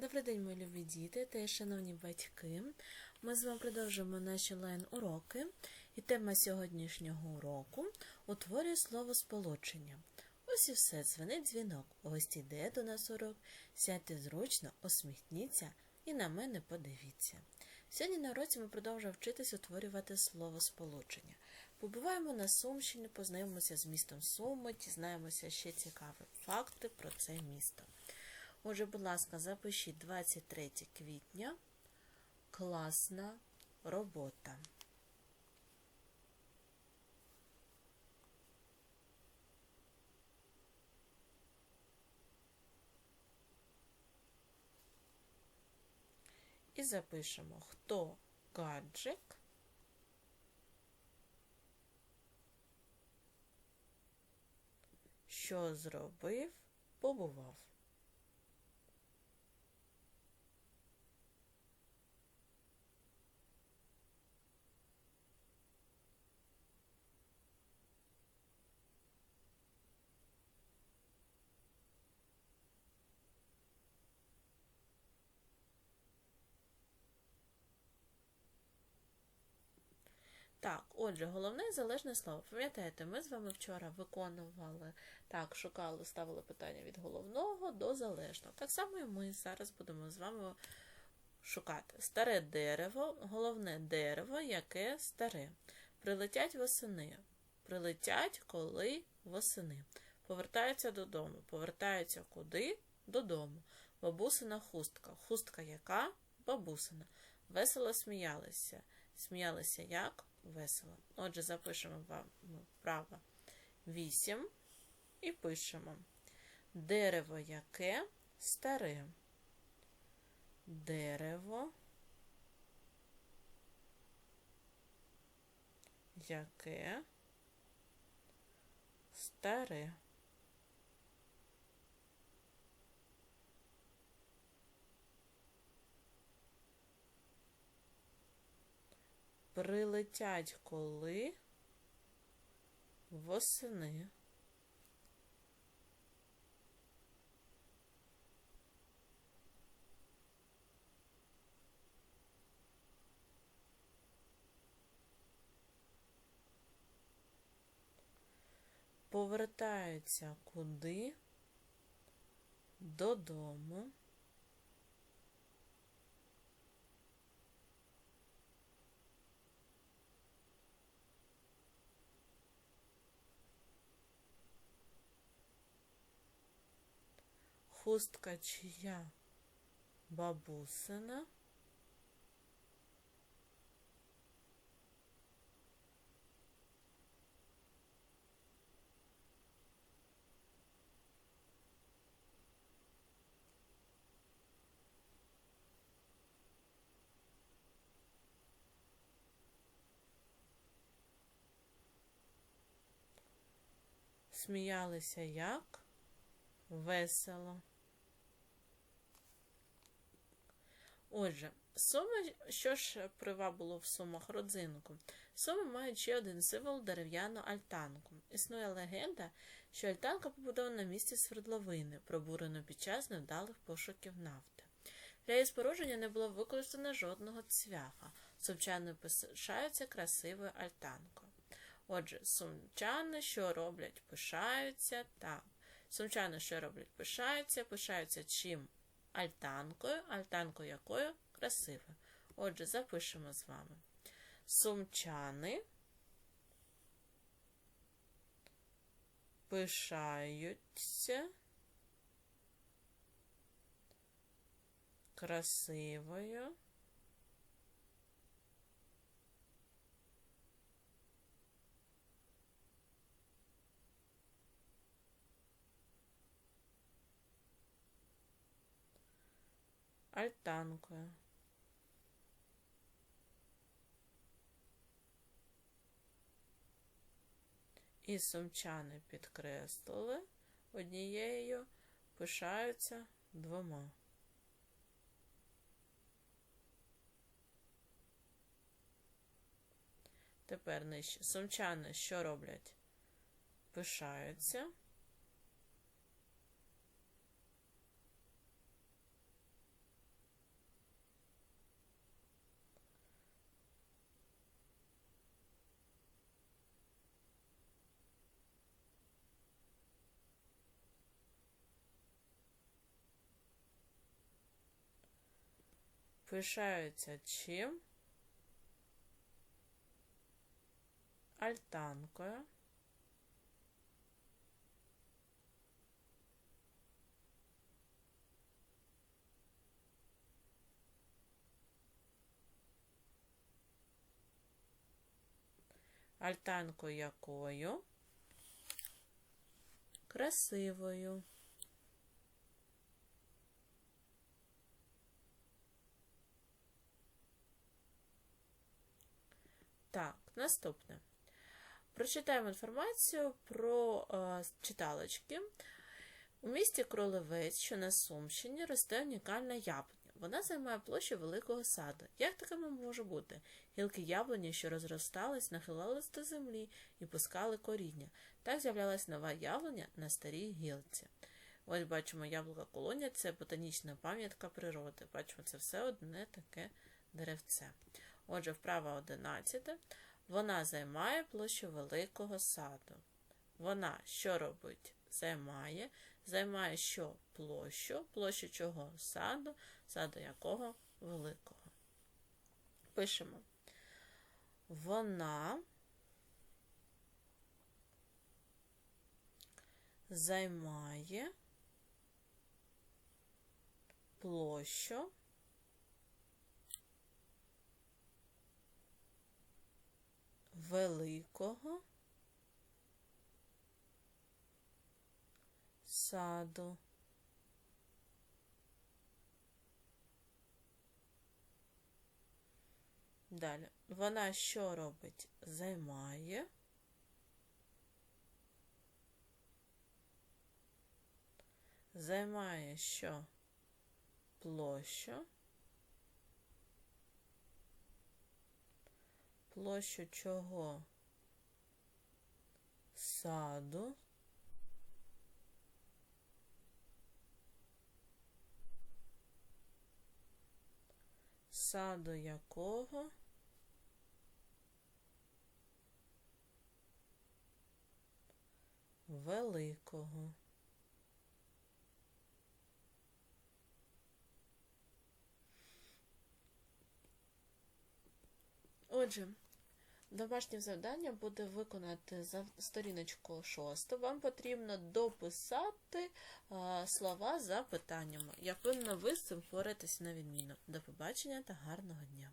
Добрий день, мої любі діти та шановні батьки. Ми з вами продовжуємо наші лайн-уроки. І тема сьогоднішнього уроку утворює слово сполучення. Ось і все, дзвонить дзвінок. Ось іде до нас урок. Сядьте зручно, усміхніться і на мене подивіться. Сьогодні на уроці ми продовжуємо вчитись утворювати слово сполучення. Побуваємо на Сумщині, познайомимося з містом Суми, дізнаємося ще цікаві факти про це місто. Отже, будь ласка, запишіть 23 квітня. Класна робота. І запишемо, хто гаджик. Що зробив, побував. Так, отже, головне залежне слово. Пам'ятаєте, ми з вами вчора виконували, так, шукали, ставили питання від головного до залежного. Так само і ми зараз будемо з вами шукати старе дерево, головне дерево, яке старе. Прилетять восени. Прилетять коли восени. Повертаються додому. Повертаються куди? Додому. Бабусина хустка. Хустка яка? Бабусина. Весело сміялися. Сміялися як? Весело. Отже, запишемо вам вправо 8 і пишемо. Дерево яке старе. Дерево. Яке старе. Прилетять коли восени. Повертаються куди? Додому. Хустка чия бабусина. Сміялися як? Весело. Отже, суми, що ж привабило в сумах родзинку? Суми мають ще один символ дерев'яну альтанку. Існує легенда, що альтанка побудована на місці свердловини, пробурено під час невдалих пошуків нафти. Для її спорудження не було використано жодного цвяха. Сумчани пишаються красивою альтанкою. Отже, сумчани, що роблять, пишаються так. Сумчани, що роблять, пишаються, пишаються чим? Альтанкою, альтанкою якою красивою. Отже, запишемо з вами. Сумчани пишаються красивою. Альтанкою. І сумчани підкреслили однією, пишаються двома. Тепер нижче. Сумчани що роблять? Пишаються. Пишаються чим? Альтанкою. Альтанкою якою? Красивою. Так, наступне. Прочитаємо інформацію про е, читалочки. У місті Кролевець, що на Сумщині, росте унікальна яблуня. Вона займає площу великого саду. Як таке може бути? Гілки яблуні, що розростались, нахилались до землі і пускали коріння. Так з'являлась нова яблуня на старій гілці. Ось бачимо яблука колонія це ботанічна пам'ятка природи. Бачимо, це все одне таке деревце. Отже, вправа 11. Вона займає площу великого саду. Вона що робить? Займає. Займає що площу? Площу чого? Саду, саду якого великого. Пишемо. Вона займає площу великого саду. Далі. Вона що робить? Займає. Займає що? Площу. Площу чого? Саду. Саду якого? Великого. Отже, домашнє завдання буде виконати за сторіночку 6. Вам потрібно дописати слова за питаннями. Я певна, ви з цим впораєтесь на відміну. До побачення та гарного дня!